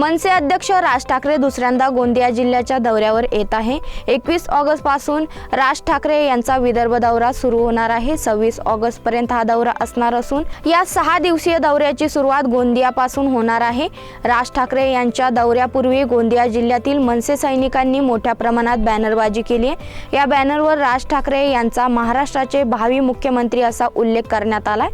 मनसे अध्यक्ष राज ठाकरे दुसऱ्यांदा गोंदिया जिल्ह्याच्या दौऱ्यावर येत आहे. एकवीस ऑगस्टपासून राज ठाकरे यांचा विदर्भ दौरा सुरू होणार आहे. सव्वीस ऑगस्ट पर्यंत हा दौरा असणार असून या सहा दिवसीय दौऱ्याची सुरुवात गोंदियापासून होणार आहे. राज ठाकरे यांच्या दौऱ्यापूर्वी गोंदिया जिल्ह्यातील मनसे सैनिकांनी मोठ्या प्रमाणात बॅनरबाजी केली आहे. या बॅनरवर राज ठाकरे यांचा महाराष्ट्राचे भावी मुख्यमंत्री असा उल्लेख करण्यात आलाय.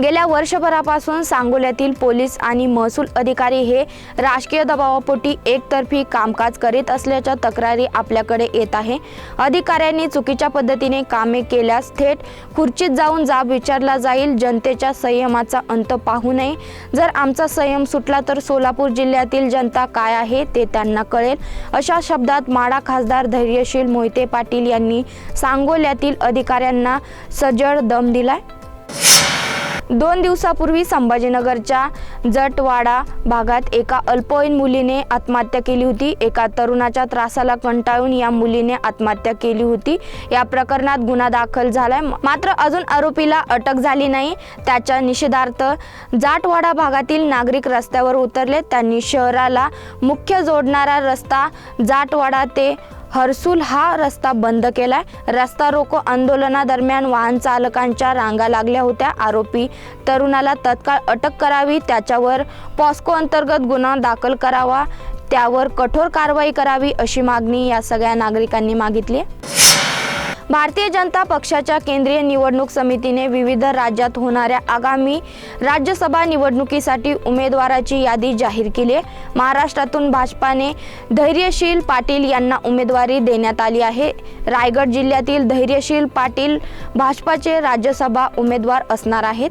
गेल्या वर्षभरापासून सांगोल्यातील पोलीस आणि महसूल अधिकारी हे राजकीय दबावापोटी एकतर्फी कामकाज करीत असल्याच्या तक्रारी आपल्याकडे येत आहे. अधिकाऱ्यांनी चुकीच्या पद्धतीने कामे केल्यास थेट खुर्चीत जाऊन जाब विचारला जाईल. जनतेच्या संयमाचा अंत पाहू नये. जर आमचा संयम सुटला तर सोलापूर जिल्ह्यातील जनता काय आहे ते त्यांना कळेल. अशा शब्दात माडा खासदार धैर्यशील मोहिते पाटील यांनी सांगोल्यातील अधिकाऱ्यांना सजड दम दिलाय. दोन दिवसापूर्वी संभाजीनगरच्या जटवाडा भागात एका अल्पवयीन मुलीने आत्महत्या केली होती. एका तरुणाच्या त्रासाला कंटाळून या मुलीने आत्महत्या केली होती. या प्रकरणात गुन्हा दाखल झालाय. मात्र अजून आरोपीला अटक झाली नाही. त्याच्या निषेधार्थ जाटवाडा भागातील नागरिक रस्त्यावर उतरले. त्यांनी शहराला मुख्य जोडणारा रस्ता जाटवाडा ते हर्सुल हा रस्ता बंद केलाय. रस्ता रोको आंदोलनादरम्यान वाहन चालकांच्या रांगा लागल्या होत्या. आरोपी तरुणाला तत्काळ अटक करावी त्याच्यावर पॉस्को अंतर्गत गुन्हा दाखल करावा त्यावर कठोर कारवाई करावी अशी मागणी या सगळ्या नागरिकांनी मागितली आहे. भारतीय जनता पक्षाच्या केंद्रीय निवडणूक समितीने विविध राज्यात होणाऱ्या आगामी राज्यसभा निवडणुकीसाठी उमेदवाराची यादी जाहीर केली आहे. महाराष्ट्रातून भाजपाने धैर्यशील पाटील यांना उमेदवारी देण्यात आली आहे. रायगड जिल्ह्यातील धैर्यशील पाटील भाजपाचे राज्यसभा उमेदवार असणार आहेत.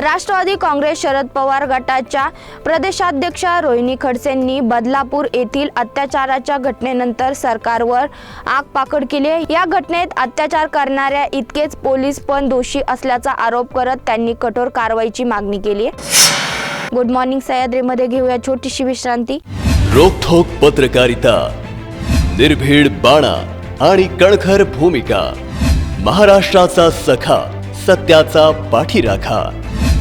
राष्ट्रवादी काँग्रेस शरद पवार गटाच्या प्रदेशाध्यक्षा रोहिणी खडसेंनी बदलापूर येथील अत्याचाराच्या घटनेनंतर सरकारवर आगपाकड केली आहे. या घटनेत अत्याचार करणाऱ्या इतकेच पोलीस पण दोषी असल्याचा आरोप करत त्यांनी कठोर कारवाईची मागणी केली आहे. गुड मॉर्निंग सह्याद्रीमध्ये घेऊया छोटीशी विश्रांती. रोखोक पत्रकारिता निर्भीड बाणा आणि कणखर भूमिका महाराष्ट्राचा सखा सत्याचा पाठीराखा.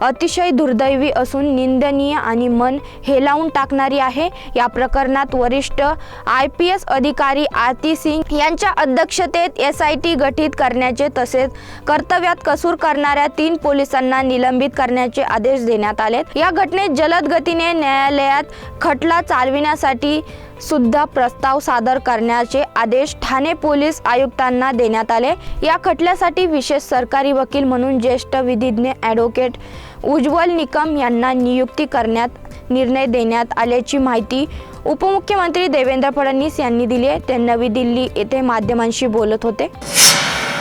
अतिशय दुर्दैवी असून निंदनीय आणि मन हेलावून टाकणारी आहे. या प्रकरणात वरिष्ठ आय पी एस अधिकारी आरती सिंग यांच्या अध्यक्षतेत एस आय टी गठीत करण्याचे तसेच कर्तव्यात कसूर करणाऱ्या तीन पोलिसांना निलंबित करण्याचे आदेश देण्यात आलेत. या घटनेत जलद गतीने न्यायालयात खटला चालविण्यासाठी सुद्धा प्रस्ताव सादर करण्याचे आदेश ठाणे पोलीस आयुक्तांना देण्यात आले. या खटल्यासाठी विशेष सरकारी वकील म्हणून ज्येष्ठ विधिज्ञ ॲडव्होकेट उज्ज्वल निकम यांना नियुक्ती करण्यात निर्णय देण्यात आल्याची माहिती उपमुख्यमंत्री देवेंद्र फडणवीस यांनी दिली आहे. ते नवी दिल्ली येथे माध्यमांशी बोलत होते.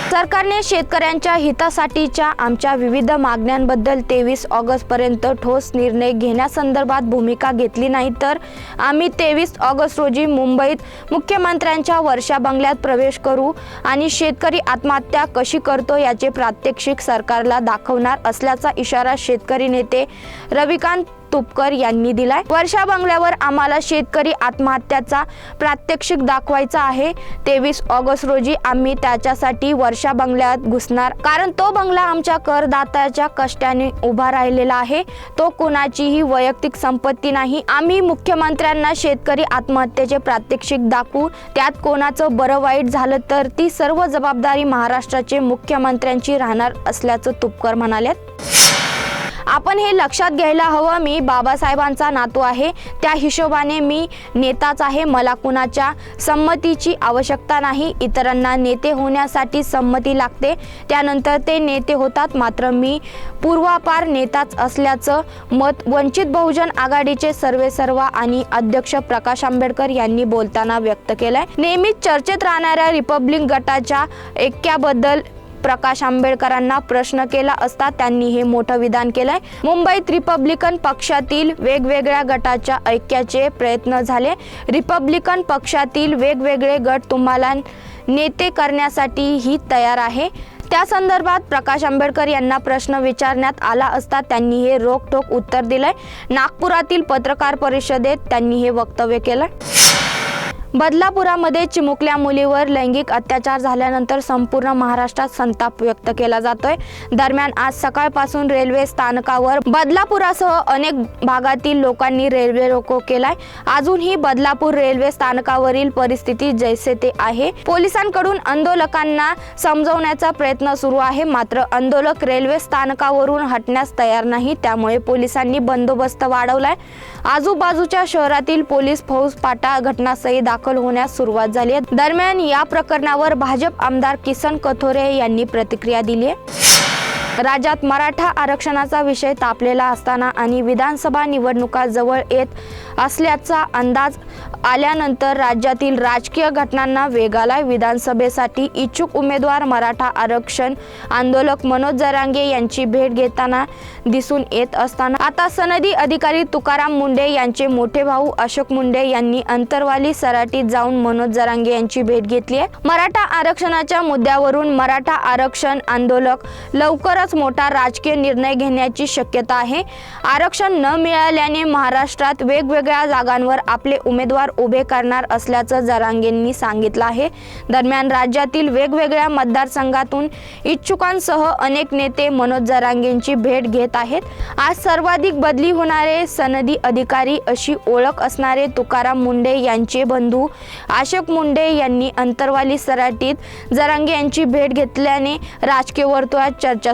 सरकारने शेतकऱ्यांच्या हितासाठीच्या आमच्या विविध मागण्यांबद्दल तेवीस ऑगस्टपर्यंत ठोस निर्णय घेण्यासंदर्भात भूमिका घेतली नाही तर आम्ही तेवीस ऑगस्ट रोजी मुंबईत मुख्यमंत्र्यांच्या वर्षा बंगल्यात प्रवेश करू आणि शेतकरी आत्महत्या कशी करतो याचे प्रात्यक्षिक सरकारला दाखवणार असल्याचा इशारा शेतकरी नेते रविकांत तुपकर यांनी दिलाय. वर्षा बंगल्यावर आम्हाला शेतकरी आत्महत्याचा प्रात्यक्षिक दाखवायचा आहे. तेवीस ऑगस्ट रोजी आम्ही त्याच्यासाठी वर्षा बंगल्यात घुसणार. कारण तो बंगला आमच्या करदात्याच्या कष्टाने उभा राहिलेला आहे. तो कोणाचीही वैयक्तिक संपत्ती नाही. आम्ही मुख्यमंत्र्यांना शेतकरी आत्महत्येचे प्रात्यक्षिक दाखवू. त्यात कोणाचं बरं वाईट झालं तर ती सर्व जबाबदारी महाराष्ट्राचे मुख्यमंत्र्यांची राहणार असल्याचं तुपकर म्हणाले आपण हे लक्षात घ्यायला हवं. मी बाबासाहेबांचा नातू आहे. त्या हिशोबाने मी नेताच आहे. मला कुणाच्या संमतीची आवश्यकता नाही. इतरांना नेते होण्यासाठी संमती लागते. त्यानंतर ते नेते होतात. मात्र मी पूर्वापार नेताच असल्याचं मत वंचित बहुजन आघाडीचे सर्वेसर्वा आणि अध्यक्ष प्रकाश आंबेडकर यांनी बोलताना व्यक्त केलंय. नेहमीच चर्चेत राहणाऱ्या रिपब्लिक गटाच्या ऐक्याबद्दल प्रकाश आंबेडकरांना प्रश्न केला असता त्यांनी हे मोठं विधान केलंय. मुंबईत रिपब्लिकन पक्षातील वेगवेगळ्या गटाच्या ऐक्याचे प्रयत्न झाले. रिपब्लिकन पक्षातील वेगवेगळे गट तुम्हाला नेते करण्यासाठीही तयार आहे. त्या संदर्भात प्रकाश आंबेडकर यांना प्रश्न विचारण्यात आला असता त्यांनी हे रोखठोक उत्तर दिलंय. नागपुरातील पत्रकार परिषदेत त्यांनी हे वक्तव्य केलं. बदलापुरामध्ये चिमुकल्या मुलीवर लैंगिक अत्याचार झाल्यानंतर संपूर्ण महाराष्ट्रात संताप व्यक्त केला जातोय. दरम्यान आज सकाळपासून रेल्वे स्थानकावर बदलापुरासह अनेक भागातील लोकांनी रेल्वे रोको केलाय. अजूनही बदलापूर रेल्वे स्थानकावरील परिस्थिती जैसे ते आहे. पोलिसांकडून आंदोलकांना समजवण्याचा प्रयत्न सुरू आहे. मात्र आंदोलक रेल्वे स्थानकावरून हटण्यास तयार नाही. त्यामुळे पोलिसांनी बंदोबस्त वाढवलाय. आजूबाजूच्या शहरातील पोलीस फौजपाटा घटनास्थळी दाखल होण्यास सुरुवात झाली आहे. दरम्यान या प्रकरणावर भाजप आमदार किसन कथोरे यांनी प्रतिक्रिया दिली आहे. राज्यात मराठा आरक्षणाचा विषय तापलेला असताना आणि विधानसभा निवडणुका जवळ येत असल्याचा अंदाज आल्यानंतर राज्यातील राजकीय घटनांना वेगाला विधानसभेसाठी इच्छुक उमेदवार मराठा आरक्षण आंदोलक मनोज जरांगे यांची भेट घेताना दिसून येत असताना. आता सनदी अधिकारी तुकाराम मुंडे यांचे मोठे भाऊ अशोक मुंडे यांनी अंतरवाली सराटीत जाऊन मनोज जरांगे यांची भेट घेतली आहे. मराठा आरक्षणाच्या मुद्द्यावरून मराठा आरक्षण आंदोलक लवकर लवकरच मोठा राजकीय निर्णय घेण्याची शक्यता आहे. आरक्षण न मिळाल्याने महाराष्ट्रात वेगवेगळ्या जागांवर आपले उमेदवार उभे करणार असल्याचं जरांगेंनी सांगितलं आहे. दरम्यान राज्यातील वेगवेगळ्या मतदारसंघातून इच्छुकांसह अनेक नेते मनोज जरांगेंची भेट घेत आहेत. आज सर्वाधिक बदली होणारे सनदी अधिकारी अशी ओळख असणारे तुकाराम मुंडे यांचे बंधू अशोक मुंडे यांनी अंतरवाली सराटीत जरांगे यांची भेट घेतल्याने राजकीय वर्तुळात चर्चा